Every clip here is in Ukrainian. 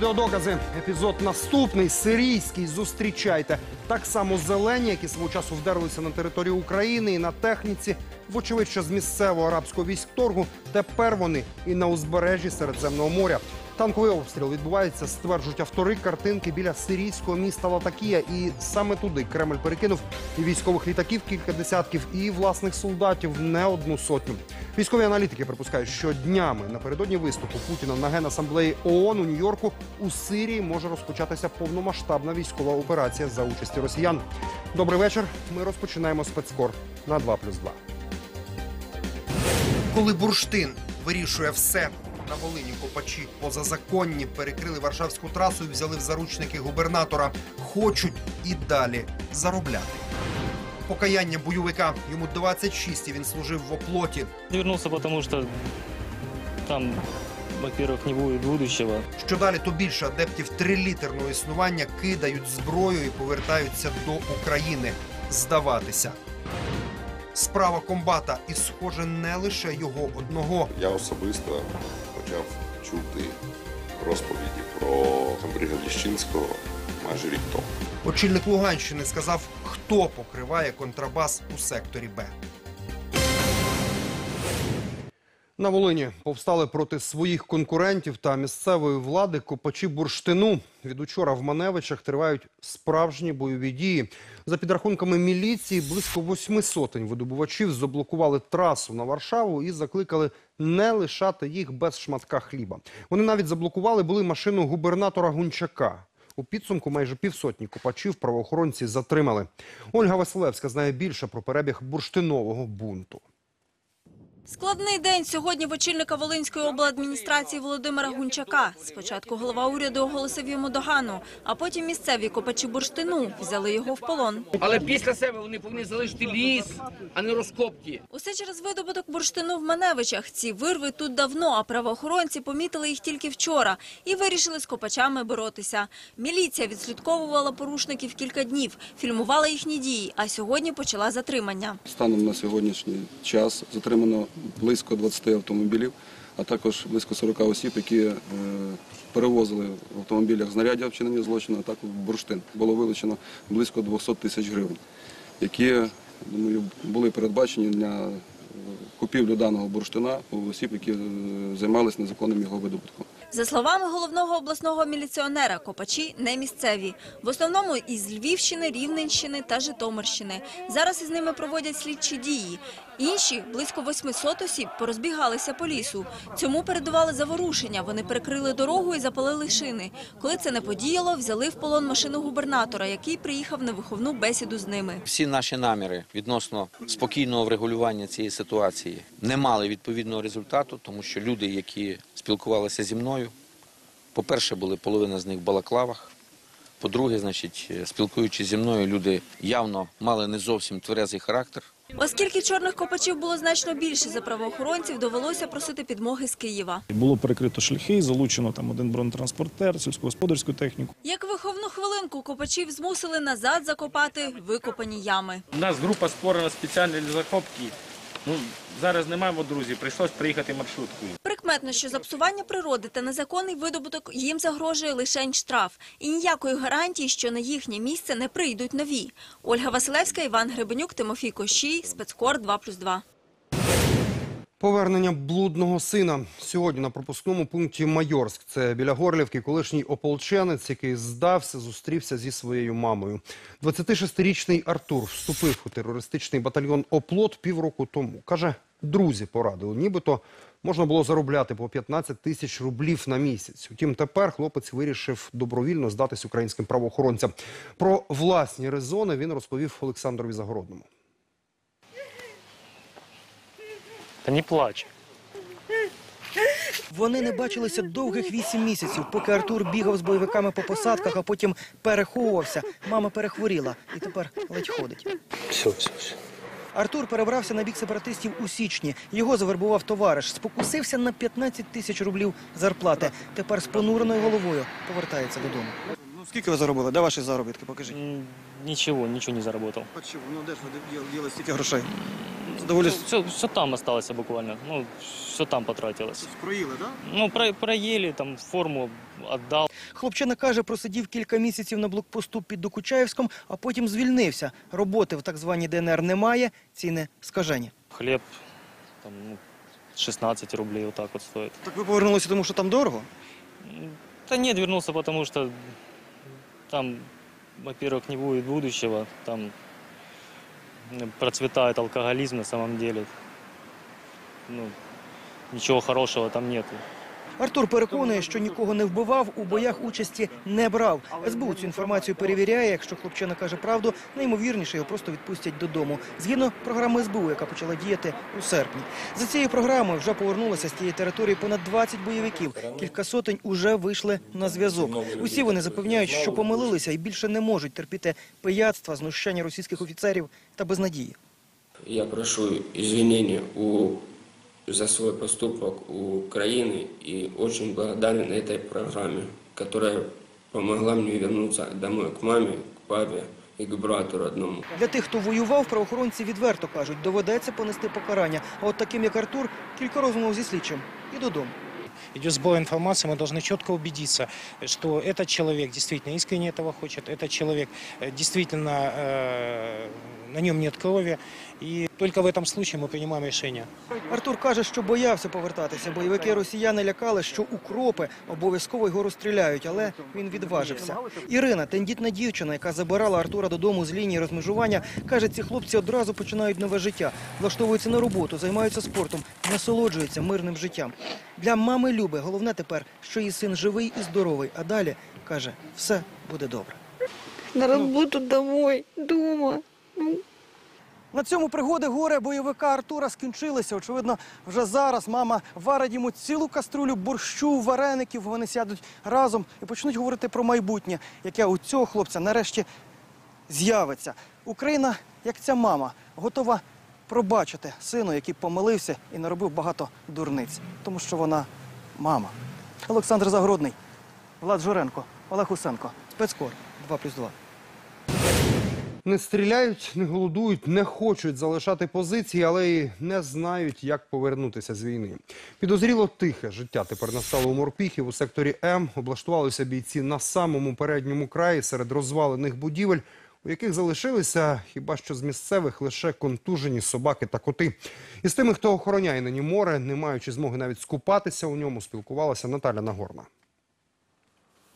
Відеодокази. Епізод наступний сирійський. Зустрічайте так само зелені, які свого часу вдерлися на територію України і на техніці. Вочевидь, що з місцевого арабського військторгу тепер вони і на узбережжі Середземного моря. Танковий обстріл відбувається, стверджують автори картинки біля сирійського міста Латакія. І саме туди Кремль перекинув і військових літаків кілька десятків, і власних солдатів не одну сотню. Військові аналітики припускають, що днями напередодні виступу Путіна на генасамблеї ООН у Нью-Йорку у Сирії може розпочатися повномасштабна військова операція за участі росіян. Добрий вечір. Ми розпочинаємо спецкор на 2+,2. Коли бурштин вирішує все. На Волині копачі позазаконні перекрили Варшавську трасу і взяли в заручники губернатора. Хочуть і далі заробляти. Покаяння бойовика йому 26, і він служив в оплоті. Вернулся, потому что там, во-первых, не будет будущего. Що далі, то більше адептів трилітерного існування кидають зброю і повертаються до України здаватися. Справа комбата, і схоже, не лише його одного. Я особисто почав чути розповіді про Камбріга Ліщинського майже рік тому. Очільник Луганщини сказав, хто покриває контрабас у секторі Б. На Волині повстали проти своїх конкурентів та місцевої влади копачі бурштину. Від учора в Маневичах тривають справжні бойові дії. За підрахунками міліції, близько восьми сотень видобувачів заблокували трасу на Варшаву і закликали не лишати їх без шматка хліба. Вони навіть заблокували були машину губернатора Гунчака. У підсумку майже півсотні копачів правоохоронці затримали. Ольга Василевська знає більше про перебіг бурштинового бунту. Складний день сьогодні в очільника Волинської обладміністрації Володимира Гунчака. Спочатку голова уряду оголосив йому догану, а потім місцеві копачі бурштину взяли його в полон. Але після себе вони повинні залишити ліс, а не розкопки. Усе через видобуток бурштину в Маневичах. Ці вирви тут давно, а правоохоронці помітили їх тільки вчора і вирішили з копачами боротися. Міліція відслідковувала порушників кілька днів, фільмувала їхні дії, а сьогодні почала затримання. Станом на сьогоднішній час затримано близько 20 автомобілів, а також близько 40 осіб, які е, перевозили в автомобілях знаряддя вчинення злочину, а також бурштин. Було вилучено близько 200 тисяч гривень, які думаю, були передбачені для е, купівлі даного бурштина у осіб, які е, займалися незаконним його видобутком. За словами головного обласного міліціонера, копачі не місцеві. В основному із Львівщини, Рівненщини та Житомирщини. Зараз із ними проводять слідчі дії. Інші, близько 800 осіб, порозбігалися по лісу. Цьому передували заворушення. Вони перекрили дорогу і запалили шини. Коли це не подіяло, взяли в полон машину губернатора, який приїхав на виховну бесіду з ними. Всі наші наміри відносно спокійного врегулювання цієї ситуації не мали відповідного результату, тому що люди, які спілкувалися зі мною, по-перше, були половина з них в балаклавах. По-друге, значить, спілкуючись зі мною, люди явно мали не зовсім тверезий характер. Оскільки чорних копачів було значно більше за правоохоронців, довелося просити підмоги з Києва. Було перекрито шляхи, залучено там один бронетранспортер, сільськогосподарську техніку. Як виховну хвилинку копачів змусили назад закопати викопані ями. У нас група створена спеціально для закопки. Ну, зараз не маємо друзів, прийшлось приїхати маршруткою. Прикметно, що за псування природи та незаконний видобуток їм загрожує лише штраф. І ніякої гарантії, що на їхнє місце не прийдуть нові. Ольга Василевська, Іван Гребенюк, Тимофій Кощій, Спецкор 2+,2. Повернення блудного сина сьогодні на пропускному пункті Майорськ. Це біля Горлівки, колишній ополченець, який здався, зустрівся зі своєю мамою. 26-річний Артур вступив у терористичний батальйон Оплот півроку тому. Каже, друзі порадили, нібито можна було заробляти по 15 тисяч рублів на місяць. Утім, тепер хлопець вирішив добровільно здатись українським правоохоронцям. Про власні резони він розповів Олександрові Загородному. Та не плач. Вони не бачилися довгих вісім місяців, поки Артур бігав з бойовиками по посадках, а потім переховувався. Мама перехворіла і тепер ледь ходить. Все, все, все. Артур перебрався на бік сепаратистів у січні. Його завербував товариш, спокусився на 15 тисяч рублів зарплати. Тепер з понуреною головою повертається додому. Ну скільки ви заробили? Де ваші заробітки? Покажіть. М, Ничего, ничего не заработал. Чому? Ну де ж ви діли стільки грошей? Доволі Все, все там осталось буквально. Ну, все там потратилось. скроїли, так? Ну, про, проели, там форму отдал. Хлопчина каже, просидів кілька місяців на блокпосту під Докучаєвськом, а потім звільнився. Роботи в так званій ДНР немає, ціни скажені. Хлеб, там, ну, 16 рублей вот так вот стоит. Так ви повернулися, тому що там дорого? М, Да нет, вернулся, потому что там, во-первых, не будет будущего, там процветает алкоголизм на самом деле. Ну, ничего хорошего там нету. Артур переконує, що нікого не вбивав, у боях участі не брав. СБУ цю інформацію перевіряє. Якщо хлопчина каже правду, найімовірніше його просто відпустять додому. Згідно програми СБУ, яка почала діяти у серпні. За цією програмою вже повернулося з тієї території понад 20 бойовиків. Кілька сотень уже вийшли на зв'язок. Усі вони запевняють, що помилилися і більше не можуть терпіти пияцтва, знущання російських офіцерів та безнадії. Я прошу извинения у, за свой поступок у Украины и очень благодарен этой программе, которая помогла мне вернуться домой к маме, к папе и к брату родному. Для тих, хто воював, правоохоронці відверто кажуть, доведеться понести покарання. А от таким, як Артур, кілька розмов зі слідчим і додому. идет сбор информации, мы должны четко убедиться, что этот человек действительно искренне этого хочет, этот человек э, действительно э, на нем нет крови, и только в этом случае мы принимаем решение. Артур каже, що боявся повертатися. Бойовики росіяни лякали, що укропи обов'язково його розстріляють, але він відважився. Ірина, тендітна дівчина, яка забирала Артура додому з лінії розмежування, каже, ці хлопці одразу починають нове життя, влаштовуються на роботу, займаються спортом, насолоджуються мирним життям. Для мами Люби головне тепер, що її син живий і здоровий, а далі каже, все буде добре. На работу домой, дома. На цьому пригоди горе бойовика Артура скінчилися. Очевидно, вже зараз мама варить йому цілу каструлю борщу, вареників. Вони сядуть разом і почнуть говорити про майбутнє, яке у цього хлопця нарешті з'явиться. Україна, як ця мама, готова пробачити сину, який помилився і наробив багато дурниць, тому що вона мама. Олександр Загородний, Влад Журенко, Олег Усенко, спецкор 2+,2. Не стріляють, не голодують, не хочуть залишати позиції, але й не знають, як повернутися з війни. Підозріло тихе життя тепер настало у морпіхів у секторі М. Облаштувалися бійці на самому передньому краї серед розвалених будівель, у яких залишилися хіба що з місцевих лише контужені собаки та коти. І з тими, хто охороняє нині море, не маючи змоги навіть скупатися у ньому, спілкувалася Наталя Нагорна.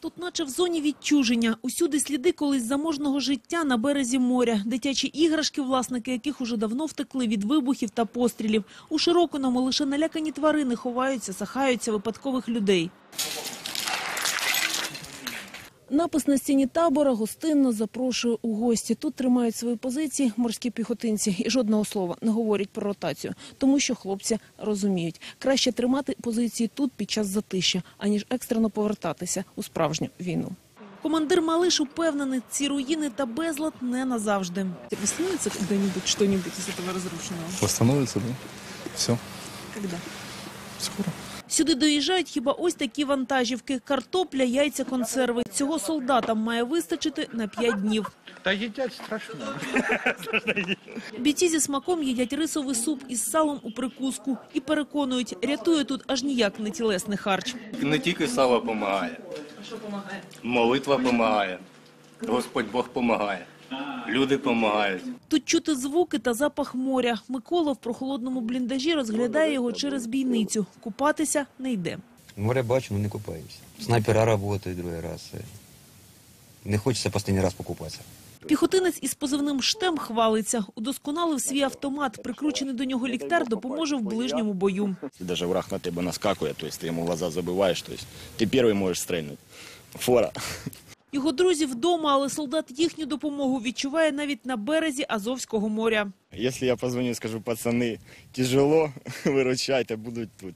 Тут наче в зоні відчуження. Усюди сліди колись заможного життя на березі моря. Дитячі іграшки, власники яких уже давно втекли від вибухів та пострілів. У широконому лише налякані тварини ховаються, сахаються випадкових людей. Напис на стіні табора гостинно запрошує у гості. Тут тримають свої позиції морські піхотинці і жодного слова не говорять про ротацію, тому що хлопці розуміють, краще тримати позиції тут під час затища, аніж екстрено повертатися у справжню війну. Командир Малиш упевнений, ці руїни та безлад не назавжди. Восстановится когда-нибудь что-нибудь из этого разрушенного? Восстановится, да? Все, Когда? скоро. Сюди доїжджають хіба ось такі вантажівки. Картопля, яйця, консерви. Цього солдатам має вистачити на 5 днів. Та їдять страшно. Бійці зі смаком їдять рисовий суп із салом у прикуску і переконують, рятує тут аж ніяк не тілесний харч. Не тільки сало допомагає, Що допомагає? молитва допомагає, Господь Бог допомагає, люди допомагають. Тут чути звуки та запах моря. Микола в прохолодному бліндажі розглядає його через бійницю. Купатися не йде. Море бачу, але не купаємося. Снайпера працюють другий раз. Не хочеться останній раз покупатися. Піхотинець із позивним «Штем» хвалиться. Удосконалив свій автомат. Прикручений до нього ліктар допоможе в ближньому бою. Даже враг на тебе наскакує, то ти йому глаза забиваєш, то есть ти перший можеш стрельнути. Фора. Його друзі вдома, але солдат їхню допомогу відчуває навіть на березі Азовського моря. Якщо я позвоню і скажу, пацани, тяжело, виручайте, будуть тут.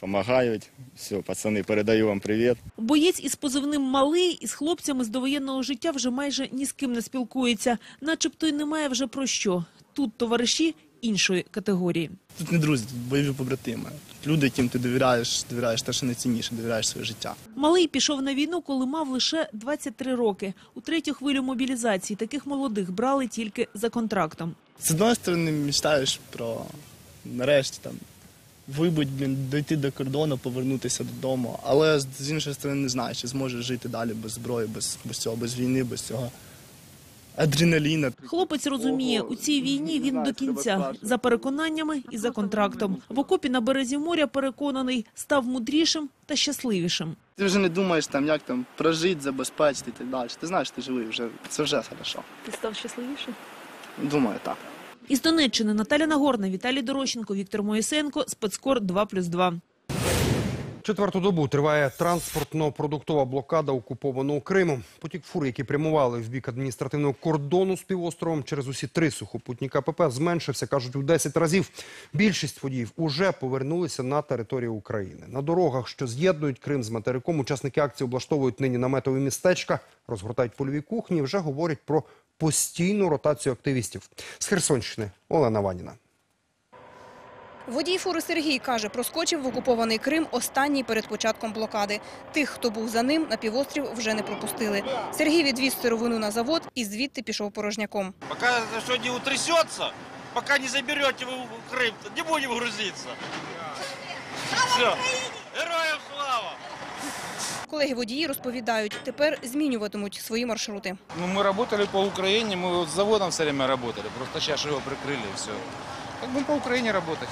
Помагають. Все, пацани, передаю вам привіт. Боєць із позивним «Малий» із хлопцями з довоєнного життя вже майже ні з ким не спілкується. Начебто й немає вже про що. Тут товариші іншої категорії. Тут не друзі, тут бойові побратими. Тут люди, яким ти довіряєш, довіряєш те, що найцінніше, довіряєш своє життя. Малий пішов на війну, коли мав лише 23 роки. У третю хвилю мобілізації таких молодих брали тільки за контрактом. З одної сторони, мечтаєш про нарешті там вибудь, блін, дойти до кордону, повернутися додому. Але з- з іншої сторони не знаєш, чи зможеш жити далі без зброї, без, без цього, без війни, без цього адреналіна. Хлопець розуміє, у цій війні він до кінця за переконаннями і за контрактом. В окопі на березі моря переконаний став мудрішим та щасливішим. Ти вже не думаєш там, як там прожити, забезпечити і так далі. Ти знаєш, ти живий, вже це вже хорошо. Ти став щасливішим? Думаю, так. Із Донеччини Наталя Нагорна, Віталій Дорощенко, Віктор Моїсенко, спецкор 2+,2. Четверту добу триває транспортно-продуктова блокада окупованого Криму. Потік фур, які прямували в бік адміністративного кордону з півостровом через усі три сухопутні КПП, зменшився, кажуть, у 10 разів. Більшість водіїв уже повернулися на територію України. На дорогах, що з'єднують Крим з материком, учасники акції облаштовують нині наметові містечка, розгортають польові кухні і вже говорять про постійну ротацію активістів. З Херсонщини Олена Ваніна. Водій фури Сергій каже, проскочив в окупований Крим останній перед початком блокади. Тих, хто був за ним, на півострів вже не пропустили. Сергій відвіз сировину на завод і звідти пішов порожняком. Пока все не утрясется, пока не заберете вы в Крым, не будем грузиться. Все. Героям слава! Колеги водії розповідають, тепер змінюватимуть свої маршрути. Ну, мы работали по Украине, мы вот с заводом все время работали. Просто сейчас его прикрыли и все. Как бы по Украине работать.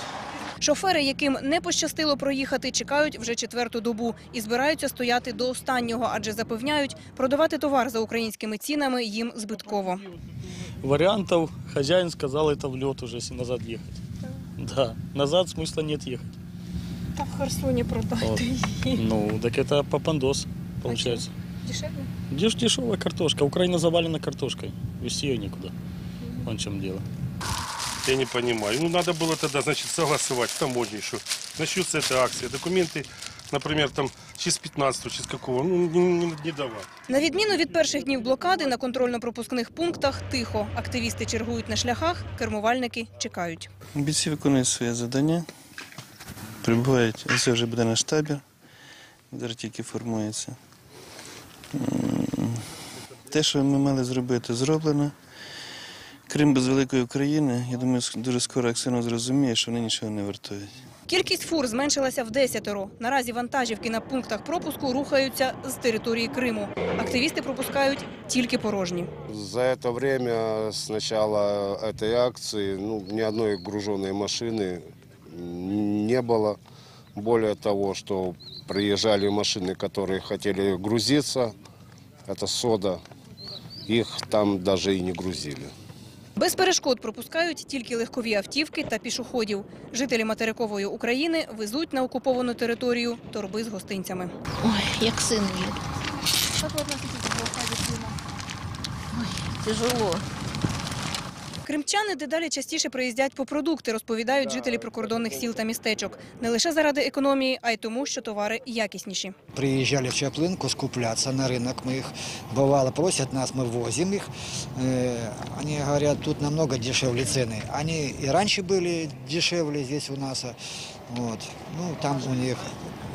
Шофери, яким не пощастило проїхати, чекають вже четверту добу і збираються стояти до останнього, адже запевняють, продавати товар за українськими цінами їм збитково. Вариантов хозяин сказал, это в лед уже, если назад ехать. Да, назад смысла нет ехать. Та в Херсоні Вот. Ну, так это попандос, получается. Дешевле? Деш дешевая картошка. Украина завалена картошкой. Вести ее некуда. Вон в чем дело. Я не понимаю. Ну, надо было тогда, значит, согласовать в таможне, что начнется эта акция. Документы, например, там, через 15 через какого, ну, не, не- не давать. На відміну від перших днів блокади, на контрольно-пропускних пунктах тихо. Активісти чергують на шляхах, кермувальники чекають. Бійці виконують своє завдання, прибувають, ось вже буде наш табір, зараз тільки формується. М, Те, що ми мали зробити, зроблено. Крим без великої України, я думаю, ск- дуже скоро Аксенов зрозуміє, що вони нічого не вартують. Кількість фур зменшилася в десятеро. Наразі вантажівки на пунктах пропуску рухаються з території Криму. Активісти пропускають тільки порожні. За это время с начала этой акции ну, ни одной груженной машины не было. Более того, что приезжали машины, которые хотели грузиться, это сода, их там даже и не грузили. Без перешкод пропускають тільки легкові автівки та пішоходів. Жителі материкової України везуть на окуповану територію торби з гостинцями. Ой, як син еду. Як ви относитесь до блокади Криму? Тяжело. Кримчани дедалі частіше приїздять по продукти, розповідають жителі прикордонних сіл та містечок. Не лише заради економії, а й тому, що товари якісніші. Приезжали в Чаплынку скупляться на рынок. Мы их, бывало, просят нас, мы возим их. Э, Они говорят, тут намного дешевле цены. Они и раньше были дешевле здесь у нас. а, Вот. Ну, там у них,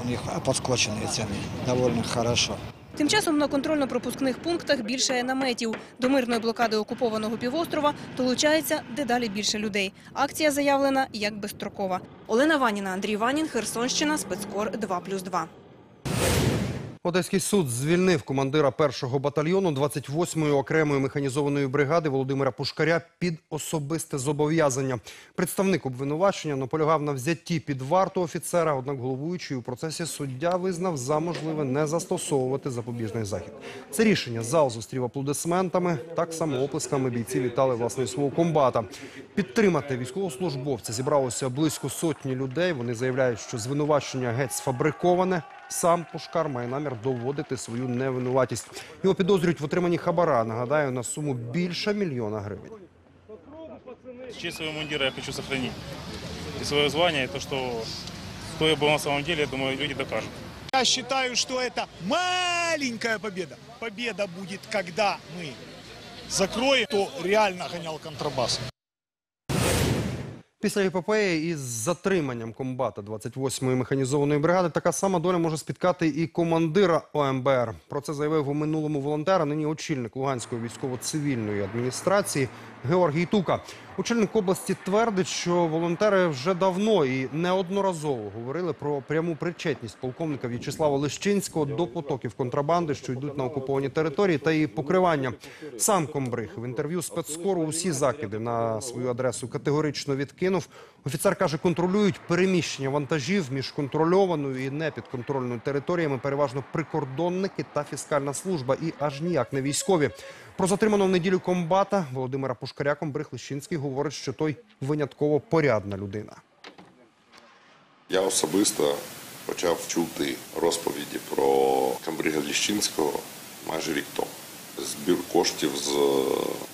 у них подскоченные цены. Довольно хорошо. Тим часом на контрольно-пропускних пунктах більше наметів. До мирної блокади окупованого півострова долучається дедалі більше людей. Акція заявлена як безстрокова. Олена Ваніна, Андрій Ванін, Херсонщина, спецкор 2+,2. Одеський суд звільнив командира першого батальйону 28-ї окремої механізованої бригади Володимира Пушкаря під особисте зобов'язання. Представник обвинувачення наполягав на взятті під варту офіцера, однак головуючий у процесі суддя визнав за можливе не застосовувати запобіжний захід. Це рішення зал зустрів аплодисментами. Так само оплесками бійці вітали власне свого комбата. Підтримати військовослужбовця зібралося близько сотні людей. Вони заявляють, що звинувачення геть сфабриковане. Сам Пушкар має намір доводити свою невинуватість. Його підозрюють в отриманні хабара. Нагадаю, на суму більше мільйона гривень. Честь своего мундира я хочу сохранить. И свое звание, и то, что кто я был на самом деле, я думаю, люди докажут. Я считаю, что это маленькая победа. Победа будет, когда мы закроем, кто реально гонял контрабас. Після епопеї із затриманням комбата 28-ї механізованої бригади така сама доля може спіткати і командира ОМБР. Про це заявив у минулому волонтер, а нині очільник Луганської військово-цивільної адміністрації Георгій Тука. Очільник області твердить, що волонтери вже давно і неодноразово говорили про пряму причетність полковника В'ячеслава Лищинського до потоків контрабанди, що йдуть на окуповані території, та її покривання. Сам комбриг в інтерв'ю спецскору усі закиди на свою адресу категорично відкинув. Офіцер каже, контролюють переміщення вантажів між контрольованою і непідконтрольною територіями, переважно прикордонники та фіскальна служба, і аж ніяк не військові. Про затриманого в неділю комбата Володимира Пушкаря комбриг Лищинський говорить, що той винятково порядна людина. Я особисто почав чути розповіді про Камбрига Ліщинського майже рік тому. Збір коштів з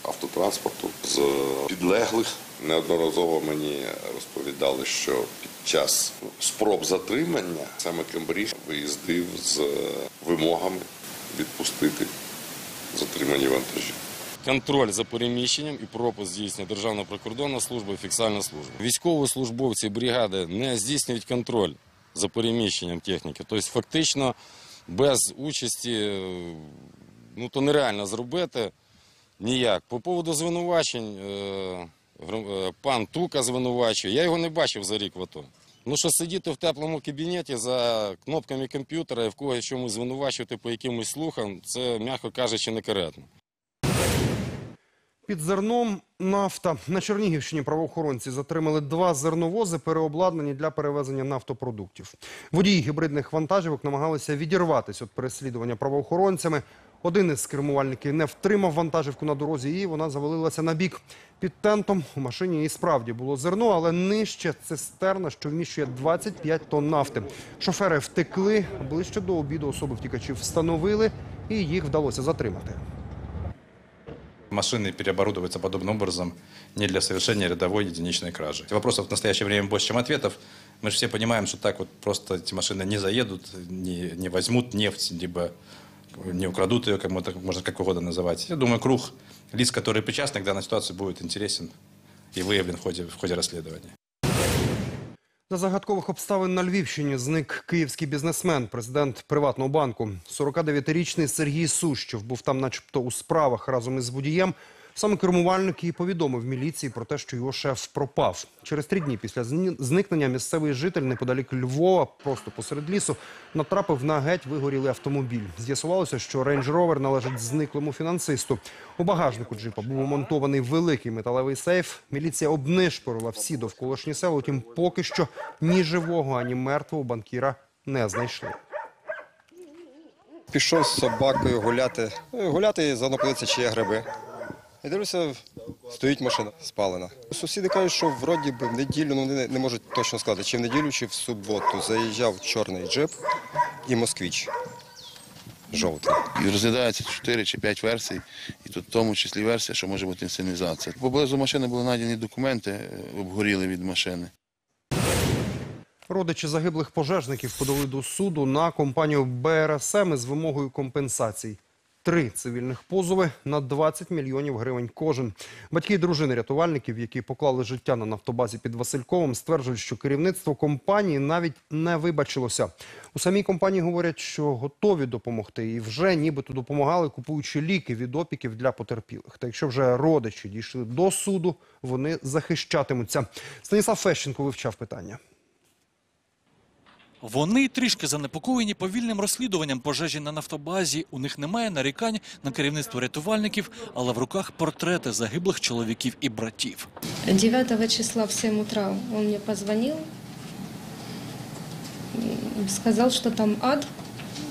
автотранспорту, з підлеглих. Неодноразово мені розповідали, що під час спроб затримання саме Камбриг виїздив з вимогами відпустити затримані вантажі. Контроль за переміщенням і пропуск здійснює Державна прикордонна служба і фіксальна служба. Військовослужбовці бригади не здійснюють контроль за переміщенням техніки. Тобто, фактично, без участі ну, то нереально зробити ніяк. По поводу звинувачень, е, е, пан Тука звинувачує, я його не бачив за рік в АТО. Ну що сидіти в теплому кабінеті за кнопками комп'ютера і в когось чомусь звинувачувати по якимось слухам, це, м'яко кажучи, некоректно. Під зерном нафта на Чернігівщині правоохоронці затримали два зерновози, переобладнані для перевезення нафтопродуктів. Водії гібридних вантажівок намагалися відірватися від переслідування правоохоронцями. Один із кермувальників не втримав вантажівку на дорозі, і вона завалилася на бік. Під тентом у машині і справді було зерно, але нижче цистерна, що вміщує 25 тонн нафти. Шофери втекли. Ближче до обіду особи втікачів встановили, і їх вдалося затримати. Машины переоборудуются подобным образом не для совершения рядовой единичной кражи. Вопросов в настоящее время больше, чем ответов. Мы же все понимаем, что так вот просто эти машины не заедут, не, не возьмут нефть, либо не украдут ее, как можно, можно как угодно называть. Я думаю, круг лиц, которые причастны к данной ситуации, будет интересен и выявлен в ходе, в ходе расследования. За загадкових обставин на Львівщині зник київський бізнесмен, президент приватного банку. 49-річний Сергій Сущов був там начебто у справах разом із водієм. Саме кермувальник і повідомив міліції про те, що його шеф пропав. Через три дні після зникнення місцевий житель неподалік Львова, просто посеред лісу, натрапив на геть вигорілий автомобіль. З'ясувалося, що Range Rover належить зниклому фінансисту. У багажнику джипа був умонтований великий металевий сейф. Міліція обнишпорила всі довколишні села, утім поки що ні живого, ані мертвого банкіра не знайшли. Пішов з собакою гуляти. Гуляти заодно подивитися, чи є гриби. І дивлюся, стоїть машина спалена. Сусіди кажуть, що вроді би в неділю, ну не, не можуть точно сказати, чи в неділю, чи в суботу заїжджав чорний джип і москвіч. Жовтий. І розглядається 4 чи 5 версій, і тут в тому числі версія, що може бути інсценізація. Поблизу машини були знайдені документи, е, обгоріли від машини. Родичі загиблих пожежників подали до суду на компанію БРСМ із вимогою компенсацій. Три цивільних позови на 20 мільйонів гривень кожен. Батьки і дружини рятувальників, які поклали життя на нафтобазі під Васильковим, стверджують, що керівництво компанії навіть не вибачилося. У самій компанії говорять, що готові допомогти і вже нібито допомагали, купуючи ліки від опіків для потерпілих. Та якщо вже родичі дійшли до суду, вони захищатимуться. Станіслав Фещенко вивчав питання. Вони трішки занепокоєні повільним розслідуванням пожежі на нафтобазі. У них немає нарікань на керівництво рятувальників, але в руках портрети загиблих чоловіків і братів. 9 числа в 7 утра він мені позвонив, сказав, що там ад,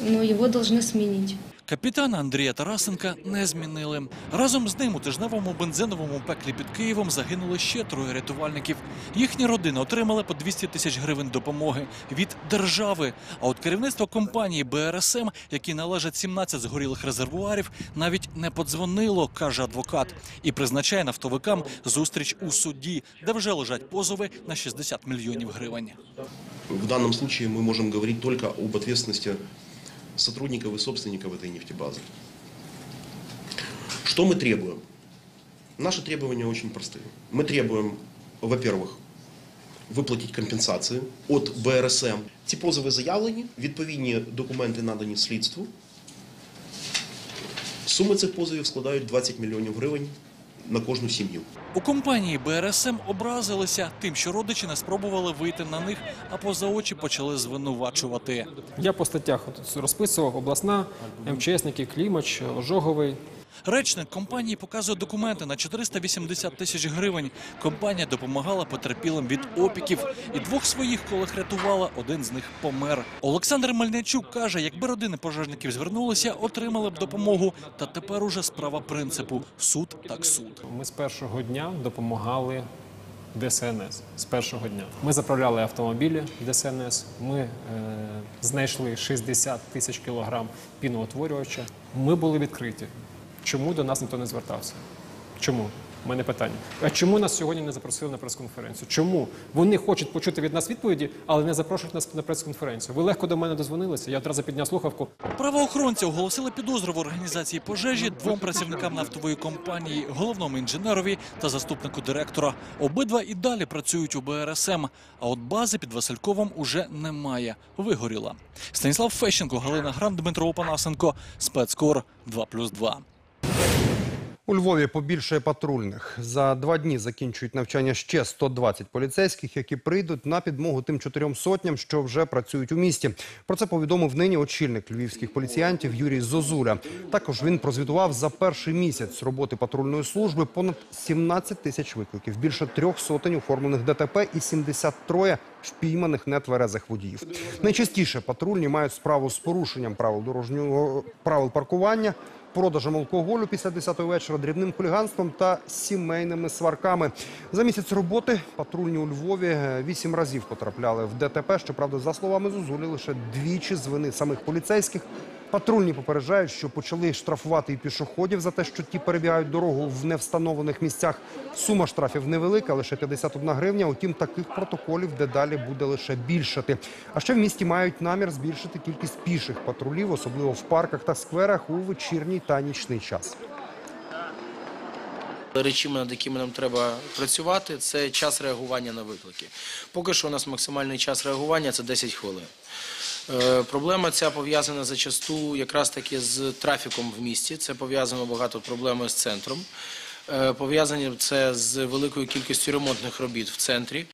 але його повинні сменить. Капітана Андрія Тарасенка не змінили. Разом з ним у тижневому бензиновому пеклі під Києвом загинули ще троє рятувальників. Їхні родини отримали по 200 тисяч гривень допомоги від держави. А от керівництво компанії БРСМ, які належать 17 згорілих резервуарів, навіть не подзвонило, каже адвокат, і призначає нафтовикам зустріч у суді, де вже лежать позови на 60 мільйонів гривень. В данном случае мы можем говорить только об ответственности сотрудников и собственников этой нефтебазы. Что мы требуем? Наши требования очень простые. Мы требуем, во-первых, виплатити компенсації від БРСМ. Ці позови заявлені, відповідні документи надані слідству. Суми цих позовів складають 20 мільйонів гривень на кожну сім'ю. У компанії БРСМ образилися тим, що родичі не спробували вийти на них, а поза очі почали звинувачувати. Я по статтях розписував обласна, МЧСники, Клімач, Ожоговий. Речник компанії показує документи на 480 тисяч гривень. Компанія допомагала потерпілим від опіків і двох своїх колег рятувала. Один з них помер. Олександр Мельничук каже, якби родини пожежників звернулися, отримали б допомогу. Та тепер уже справа принципу суд так суд. Ми з першого дня допомагали ДСНС. З першого дня ми заправляли автомобілі ДСНС. Ми е, знайшли 60 тисяч кілограм піноутворювача. Ми були відкриті. Чому до нас ніхто не звертався? Чому? У мене питання. А чому нас сьогодні не запросили на прес-конференцію? Чому? Вони хочуть почути від нас відповіді, але не запрошують нас на прес-конференцію. Ви легко до мене дозвонилися. Я одразу підняв слухавку. Правоохоронці оголосили підозру в організації пожежі двом працівникам нафтової компанії, головному інженерові та заступнику директора. Обидва і далі працюють у БРСМ. А от бази під Васильковим уже немає. Вигоріла. Станіслав Фещенко, Галина Грам, Дмитро Опанасенко. Спецкор 2+,2. У Львові побільшає патрульних. За два дні закінчують навчання ще 120 поліцейських, які прийдуть на підмогу тим чотирьом сотням, що вже працюють у місті. Про це повідомив нині очільник львівських поліціянтів Юрій Зозуля. Також він прозвітував за перший місяць роботи патрульної служби понад 17 тисяч викликів, більше трьох сотень оформлених ДТП і 73 впійманих нетверезих водіїв. Найчастіше патрульні мають справу з порушенням правил дорожнього правил паркування продажем алкоголю після 10-ї вечора, дрібним хуліганством та сімейними сварками. За місяць роботи патрульні у Львові е, вісім разів потрапляли в ДТП. Щоправда, за словами Зозулі, лише двічі з вини самих поліцейських. Патрульні попереджають, що почали штрафувати і пішоходів за те, що ті перебігають дорогу в невстановлених місцях. Сума штрафів невелика, лише 51 гривня. Утім, таких протоколів дедалі буде лише більшати. А ще в місті мають намір збільшити кількість піших патрулів, особливо в парках та скверах у вечірній та нічний час. Речами, над якими нам треба працювати, це час реагування на виклики. Поки що у нас максимальний час реагування це 10 хвилин. Е, Проблема ця пов'язана зачасту якраз таки з трафіком в місті. Це пов'язано багато проблем з центром. Е, Пов'язані це з великою кількістю ремонтних робіт в центрі.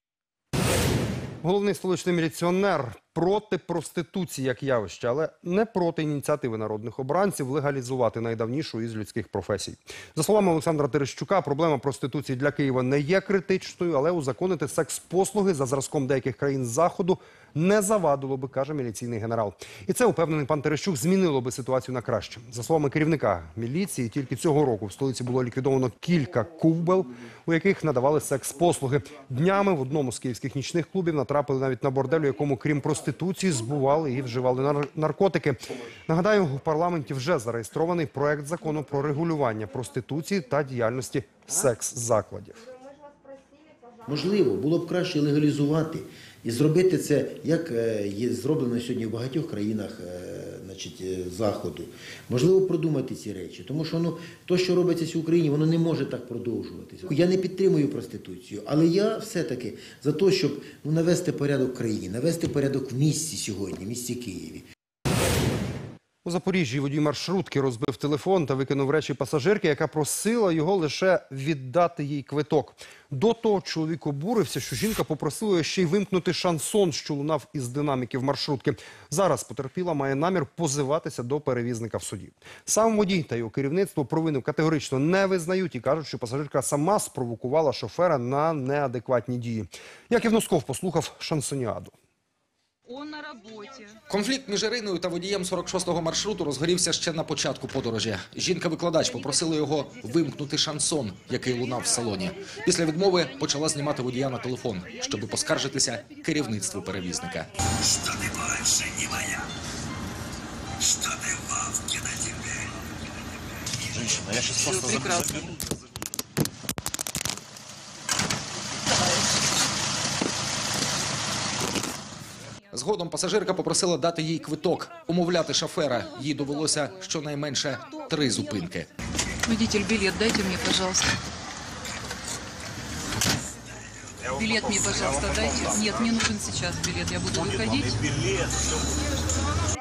Головний столичний міліціонер проти проституції як явища, але не проти ініціативи народних обранців легалізувати найдавнішу із людських професій. За словами Олександра Терещука, проблема проституції для Києва не є критичною, але узаконити секс-послуги за зразком деяких країн заходу не завадило би, каже міліційний генерал. І це упевнений пан Терещук змінило би ситуацію на краще. За словами керівника міліції, тільки цього року в столиці було ліквідовано кілька кубел, у яких надавали секс-послуги. Днями в одному з київських нічних клубів натрапили навіть на бордель, у якому крім проституції збували і вживали нар- наркотики. Нагадаю, у парламенті вже зареєстрований проект закону про регулювання проституції та діяльності секс-закладів. Можливо, було б краще легалізувати і зробити це, як е, є зроблено сьогодні в багатьох країнах е, значить, е, Заходу. Можливо, продумати ці речі. Тому що ну, то, що робиться в Україні, воно не може так продовжуватися. Я не підтримую проституцію, але я все-таки за те, щоб ну, навести порядок в країні, навести порядок в місті сьогодні, в місті Києві. У Запоріжжі водій маршрутки розбив телефон та викинув речі пасажирки, яка просила його лише віддати їй квиток. До того чоловік обурився, що жінка попросила ще й вимкнути шансон, що лунав із динаміків маршрутки. Зараз потерпіла має намір позиватися до перевізника в суді. Сам водій та його керівництво провину категорично не визнають і кажуть, що пасажирка сама спровокувала шофера на неадекватні дії. Яків Носков послухав шансоніаду. Он на роботі. Конфлікт між Іриною та водієм 46-го маршруту розгорівся ще на початку подорожі. Жінка-викладач попросила його вимкнути шансон, який лунав в салоні. Після відмови почала знімати водія на телефон, щоб поскаржитися керівництву перевізника. Что ты больше не моя? Что ты Вовки на тебе? Женщина, я сейчас просто прекрасно. Згодом пасажирка попросила дати їй квиток, умовляти шофера. Їй довелося щонайменше три зупинки. Водитель, білет дайте мені, пожалуйста. Билет мне, пожалуйста, дайте. Нет, мне нужен сейчас билет. Я буду выходить.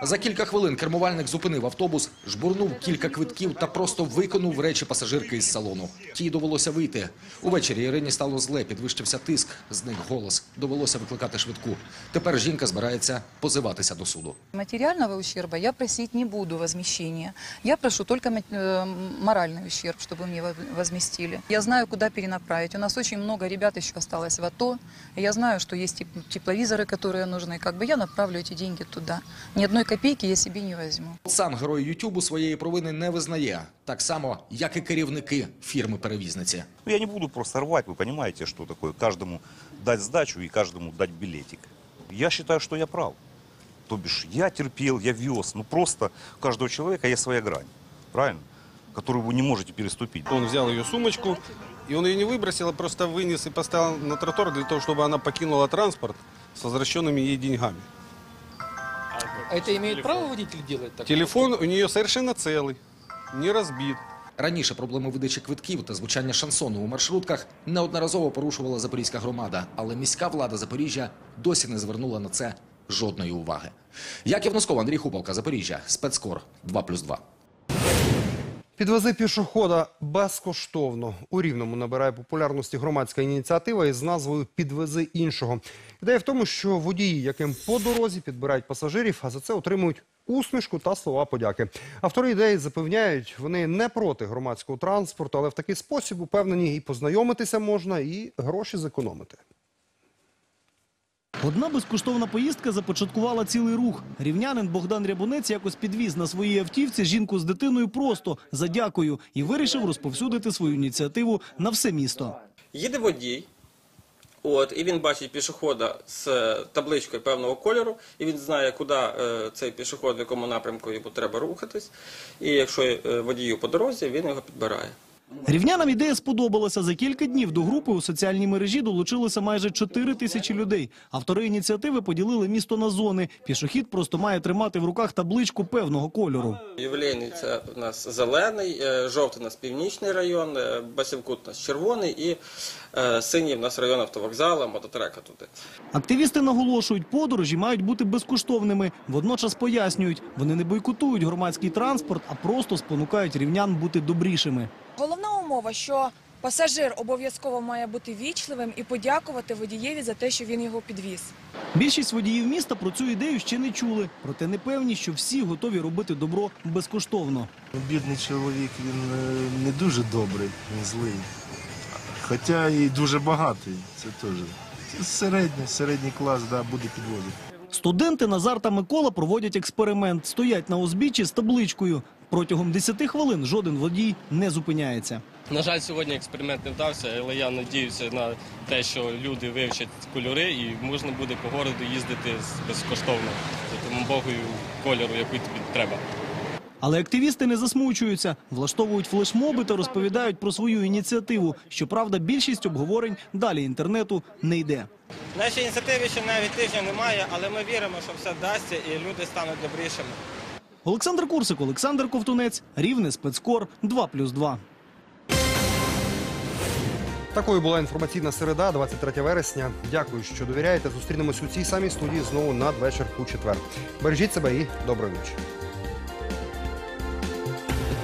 За кілька хвилин кермувальник зупинив автобус, жбурнув кілька квитків та просто виконув речі пасажирки із салону. Тій довелося вийти. Увечері Ірині стало зле, підвищився тиск, зник голос. Довелося викликати швидку. Тепер жінка збирається позиватися до суду. Материального ущерба я просить не буду возмещения. Я прошу только ма- э, моральный ущерб, чтобы мне во- возместили. Я знаю, куда перенаправить. У нас очень много ребят еще осталось в АТО. И я знаю, что есть теп- тепловизоры, которые нужны. Как бы я направлю эти деньги туда. Ни одной копейки я себе не возьму. Сам герой Ютубу своєї провини не визнає, так само, як і керівники фірми-перевізниці. Ну, я не буду просто рвать, вы понимаете, что такое. Каждому дать сдачу и каждому дать билетик. Я считаю, что я прав. То бишь, я терпел, я вез. Ну, просто у каждого человека есть своя грань. Правильно? Которую вы не можете переступить. Он взял ее сумочку, и он ее не выбросил, а просто вынес и поставил на тротуар для того, чтобы она покинула транспорт с возвращенными ей деньгами. Это имеет право водитель делать так? Телефон у нее совершенно целый, не разбит. Раніше проблеми видачі квитків та звучання шансону у маршрутках неодноразово порушувала запорізька громада, але міська влада Запоріжжя досі не звернула на це жодної уваги. Яків Носков, Андрій Хупалка, Запоріжжя, спецкор 2+,2. Підвези пішохода безкоштовно. У Рівному набирає популярності громадська ініціатива із назвою Підвези іншого. Ідея в тому, що водії, яким по дорозі підбирають пасажирів, а за це отримують усмішку та слова подяки. Автори ідеї запевняють, вони не проти громадського транспорту, але в такий спосіб упевнені і познайомитися можна, і гроші зекономити. Одна безкоштовна поїздка започаткувала цілий рух. Рівнянин Богдан Рябунець якось підвіз на своїй автівці жінку з дитиною просто за дякую і вирішив розповсюдити свою ініціативу на все місто. Їде водій, от, і він бачить пішохода з е, табличкою певного кольору, і він знає, куди е, цей пішоход, в якому напрямку йому треба рухатись. І якщо е, водію по дорозі, він його підбирає. Рівнянам ідея сподобалася. За кілька днів до групи у соціальній мережі долучилося майже 4 тисячі людей. Автори ініціативи поділили місто на зони. Пішохід просто має тримати в руках табличку певного кольору. Ювілейний це у нас зелений, е, жовтий у нас північний район, е, Басівкут у нас червоний і е, синій у нас район автовокзала, мототрека туди. Активісти наголошують, подорожі мають бути безкоштовними. Водночас пояснюють, вони не бойкотують громадський транспорт, а просто спонукають рівнян бути добрішими. Головна умова, що пасажир обов'язково має бути вічливим і подякувати водієві за те, що він його підвіз. Більшість водіїв міста про цю ідею ще не чули, проте не певні, що всі готові робити добро безкоштовно. Бідний чоловік, він е, не дуже добрий, він злий. Хоча і дуже багатий, це теж. Це середній, середній клас, да, буде підвозити. Студенти Назар та Микола проводять експеримент. Стоять на узбіччі з табличкою. Протягом 10 хвилин жоден водій не зупиняється. На жаль, сьогодні експеримент не вдався, але я надіюся на те, що люди вивчать кольори і можна буде по городу їздити з- безкоштовно за допомогою кольору, який тобі треба. Але активісти не засмучуються, влаштовують флешмоби та розповідають про свою ініціативу. Щоправда, більшість обговорень далі інтернету не йде. Нашій ініціативі ще навіть тижня немає, але ми віримо, що все вдасться і люди стануть добрішими. Олександр Курсик, Олександр Ковтунець, Рівне, Спецкор, 2+,2. Такою була інформаційна середа, 23 вересня. Дякую, що довіряєте. Зустрінемось у цій самій студії знову надвечір у четвер. Бережіть себе і доброї ночі.